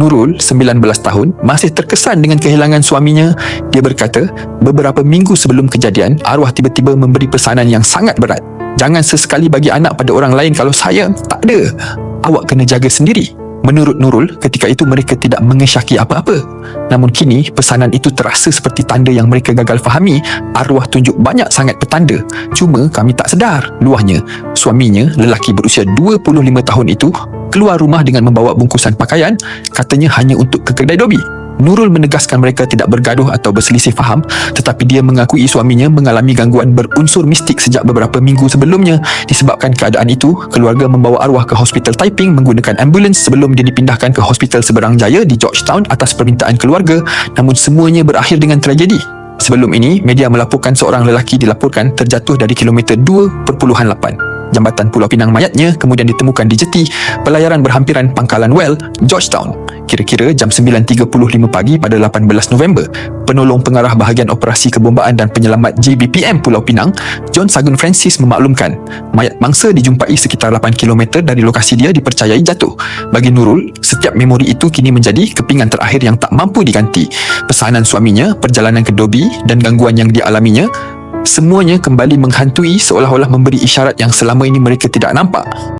Nurul, 19 tahun, masih terkesan dengan kehilangan suaminya. Dia berkata, beberapa minggu sebelum kejadian, arwah tiba-tiba memberi pesanan yang sangat berat. Jangan sesekali bagi anak pada orang lain kalau saya tak ada. Awak kena jaga sendiri. Menurut Nurul, ketika itu mereka tidak mengesyaki apa-apa. Namun kini, pesanan itu terasa seperti tanda yang mereka gagal fahami. Arwah tunjuk banyak sangat petanda. Cuma kami tak sedar. Luahnya, suaminya, lelaki berusia 25 tahun itu, keluar rumah dengan membawa bungkusan pakaian, katanya hanya untuk ke kedai Dobi. Nurul menegaskan mereka tidak bergaduh atau berselisih faham tetapi dia mengakui suaminya mengalami gangguan berunsur mistik sejak beberapa minggu sebelumnya. Disebabkan keadaan itu keluarga membawa arwah ke hospital Taiping menggunakan ambulans sebelum dia dipindahkan ke hospital Seberang Jaya di Georgetown atas permintaan keluarga. Namun semuanya berakhir dengan tragedi. Sebelum ini, media melaporkan seorang lelaki dilaporkan terjatuh dari kilometer 2.8 Jambatan Pulau Pinang mayatnya kemudian ditemukan di jeti pelayaran berhampiran Pangkalan Well, Georgetown. Kira-kira jam 9.35 pagi pada 18 November, penolong pengarah bahagian operasi kebombaan dan penyelamat JBPM Pulau Pinang, John Sagun Francis memaklumkan mayat mangsa dijumpai sekitar 8 km dari lokasi dia dipercayai jatuh. Bagi Nurul, setiap memori itu kini menjadi kepingan terakhir yang tak mampu diganti. Pesanan suaminya, perjalanan ke Dobi dan gangguan yang dialaminya Semuanya kembali menghantui seolah-olah memberi isyarat yang selama ini mereka tidak nampak.